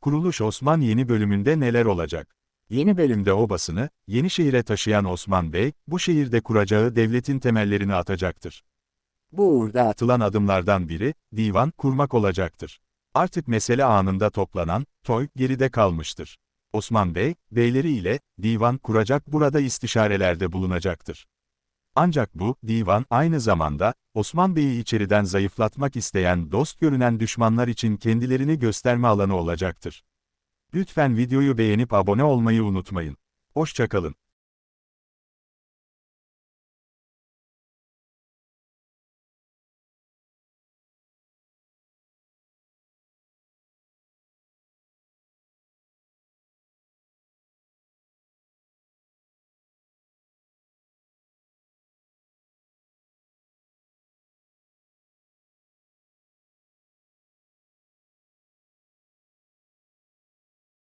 Kuruluş Osman yeni bölümünde neler olacak? Yeni bölümde obasını, Yenişehir'e taşıyan Osman Bey, bu şehirde kuracağı devletin temellerini atacaktır. Bu uğurda atılan adımlardan biri, divan kurmak olacaktır. Artık mesele anında toplanan, toy, geride kalmıştır. Osman Bey, beyleri ile, divan kuracak burada istişarelerde bulunacaktır. Ancak bu, divan, aynı zamanda, Osman Bey'i içeriden zayıflatmak isteyen dost görünen düşmanlar için kendilerini gösterme alanı olacaktır. Lütfen videoyu beğenip abone olmayı unutmayın. Hoşçakalın.